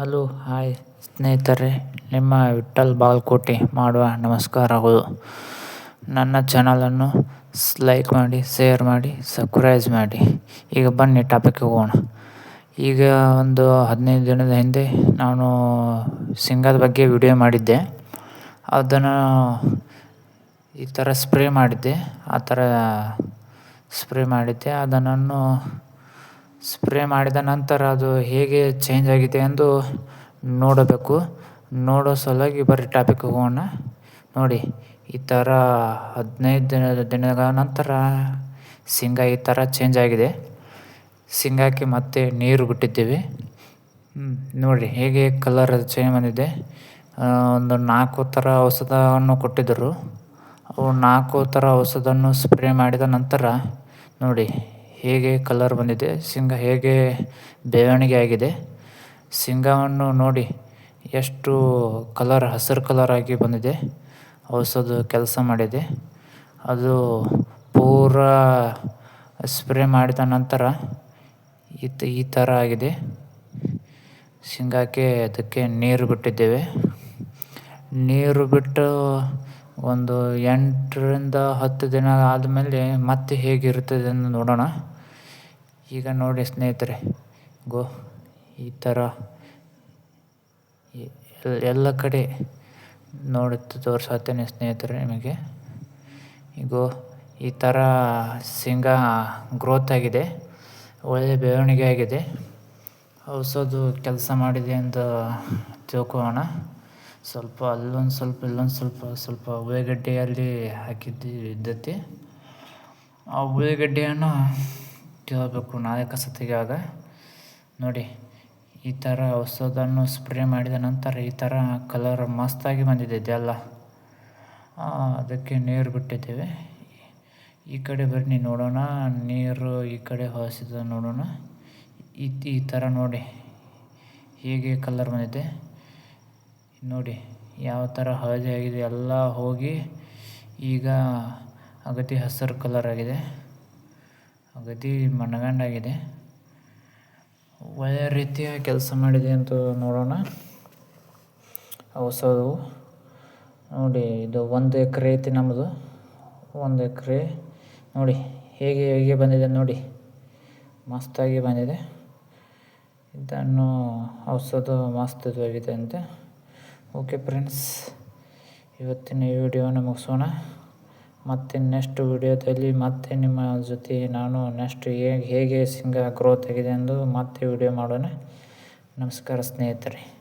Hello, hi ಸ್ನೇಹಿತರೆ. ನಿಮ್ಮ ವಿಠ್ಠಲ್ ಬಾಗಲಕೋಟೆ ಮಾಡುವ ನಮಸ್ಕಾರಗಳು ನನ್ನ ಚಾನಲನ್ನು ಲೈಕ್ ಮಾಡಿ ಶೇರ್ ಮಾಡಿ ಸಬ್ಸ್ಕ್ರೈಬ್ ಮಾಡಿ. ಈಗ ಬನ್ನಿ ಟಾಪಿಕ್ ಹೋಗೋಣ. ಈಗ ಒಂದು ಹದಿನೈದು ದಿನದ ಹಿಂದೆ ನಾನು ಸಿಂಗದ ಬಗ್ಗೆ ವಿಡಿಯೋ ಮಾಡಿದ್ದೆ. ಅದನ್ನು ಈ ಥರ ಸ್ಪ್ರೇ ಮಾಡಿದ್ದೆ. ಆ ಥರ ಸ್ಪ್ರೇ ಮಾಡಿದ್ದೆ. ಅದನ್ನು ಸ್ಪ್ರೇ ಮಾಡಿದ ನಂತರ ಅದು ಹೇಗೆ ಚೇಂಜ್ ಆಗಿದೆ ಎಂದು ನೋಡಬೇಕು. ನೋಡೋ ಸಲುವಾಗಿ ಬರೀ ಟಾಪಿಕ್ ಹೋಗೋಣ. ನೋಡಿ, ಈ ಥರ ಹದಿನೈದು ದಿನದ ದಿನಗಳ ನಂತರ ಶೇಂಗಾ ಈ ಥರ ಚೇಂಜ್ ಆಗಿದೆ. ಶೇಂಗಾಕ್ಕೆ ಮತ್ತೆ ನೀರು ಬಿಟ್ಟಿದ್ದೀವಿ. ನೋಡಿ ಹೇಗೆ ಕಲರ್ ಚೇಂಜ್ ಬಂದಿದೆ. ಒಂದು ನಾಲ್ಕು ಥರ ಔಷಧವನ್ನು ಕೊಟ್ಟಿದ್ದರು. ಅವು ನಾಲ್ಕು ಥರ ಔಷಧವನ್ನು ಸ್ಪ್ರೇ ಮಾಡಿದ ನಂತರ ನೋಡಿ ಹೇಗೆ ಕಲರ್ ಬಂದಿದೆ, ಶೇಂಗಾ ಹೇಗೆ ಬೆಳವಣಿಗೆ ಆಗಿದೆ, ಶೇಂಗಾವನ್ನು ನೋಡಿ ಎಷ್ಟು ಕಲರ್ ಹಸಿರು ಕಲರ್ ಆಗಿ ಬಂದಿದೆ, ಔಷಧ ಕೆಲಸ ಮಾಡಿದೆ. ಅದು ಪೂರಾ ಸ್ಪ್ರೇ ಮಾಡಿದ ನಂತರ ಈ ಥರ ಆಗಿದೆ. ಶೇಂಗಾಕ್ಕೆ ಅದಕ್ಕೆ ನೀರು ಬಿಟ್ಟಿದ್ದೇವೆ. ನೀರು ಬಿಟ್ಟು ಒಂದು ಎಂಟರಿಂದ ಹತ್ತು ದಿನ ಆದಮೇಲೆ ಮತ್ತೆ ಹೇಗಿರುತ್ತದೆ ಎಂದು ನೋಡೋಣ. ಈಗ ನೋಡಿ ಸ್ನೇಹಿತರೆ, ಗೋ, ಈ ಥರ ಎಲ್ಲ ಕಡೆ ನೋಡಿ ತೋರಿಸತ್ತೇನೆ ಸ್ನೇಹಿತರೆ ನಿಮಗೆ. ಈಗ ಈ ಥರ ಶೇಂಗಾ ಗ್ರೋತ್ ಆಗಿದೆ ಒಳ್ಳೆಯ ಬೆಳವಣಿಗೆ ಆಗಿದೆ. ಔಷಧ ಕೆಲಸ ಮಾಡಿದೆ ಅಂತ ತಿಳ್ಕೋಣ ಸ್ವಲ್ಪ ಅಲ್ಲೊಂದು ಸ್ವಲ್ಪ, ಇಲ್ಲೊಂದು ಸ್ವಲ್ಪ ಸ್ವಲ್ಪ ಉಳ್ಳಾಗಡ್ಡೆಯಲ್ಲಿ ಹಾಕಿದ್ದು ಇದ್ದತಿ ಆ ಉಳ್ಳಾಗಡ್ಡೆಯನ್ನು ಕೇಳಬೇಕು ನಾಯಕ ತೆಗೆಯುವಾಗ ನೋಡಿ, ಈ ಥರ ಹೊಸದನ್ನು ಸ್ಪ್ರೇ ಮಾಡಿದ ನಂತರ ಈ ಥರ ಕಲರ್ ಮಸ್ತಾಗಿ ಬಂದಿದೆ ಇದೆಲ್ಲ ಅದಕ್ಕೆ ನೀರು ಬಿಟ್ಟಿದ್ದೇವೆ. ಈ ಕಡೆ ಬನ್ನಿ ನೋಡೋಣ, ನೀರು ಈ ಕಡೆ ಹೊಸದ ನೋಡೋಣ. ಈ ಈ ಥರ ನೋಡಿ ಹೇಗೆ ಕಲರ್ ಬಂದಿದೆ. ನೋಡಿ, ಯಾವ ಥರ ಹಳದಿ ಆಗಿದೆ ಎಲ್ಲ ಹೋಗಿ ಈಗ ಅಗತಿ ಹಸಿರು ಕಲರ್ ಆಗಿದೆ. ಅಗದಿ ಮನಗಂಡಾಗಿದೆ. ಒಳ್ಳೆಯ ರೀತಿಯ ಕೆಲಸ ಮಾಡಿದೆ ಅಂತ ನೋಡೋಣ. ಹೊಸದು ನೋಡಿ, ಇದು ಒಂದು ಎಕರೆ ಐತಿ ನಮ್ಮದು ಒಂದು ಎಕರೆ, ನೋಡಿ, ಹೇಗೆ ಹೇಗೆ ಬಂದಿದೆ ನೋಡಿ. ಮಸ್ತಾಗಿ ಬಂದಿದೆ. ಇದನ್ನು ಔಷಧ ಮಸ್ತ್ ಆಗಿದೆ ಅಂತೆ. ಓಕೆ ಫ್ರೆಂಡ್ಸ್ ಇವತ್ತಿನ ವಿಡಿಯೋನ ಮುಗಿಸೋಣ. ಮತ್ತು ನೆಕ್ಸ್ಟ್ ವಿಡಿಯೋದಲ್ಲಿ ಮತ್ತೆ ನಿಮ್ಮ ಜೊತೆ ನಾನು ನೆಕ್ಸ್ಟ್ ಹೇಗೆ ಹೇಗೆ ಶೇಂಗಾ ಗ್ರೋತ್ ಆಗಿದೆ ಎಂದು ಮತ್ತೆ ವಿಡಿಯೋ ಮಾಡೋಣ. ನಮಸ್ಕಾರ ಸ್ನೇಹಿತರೆ.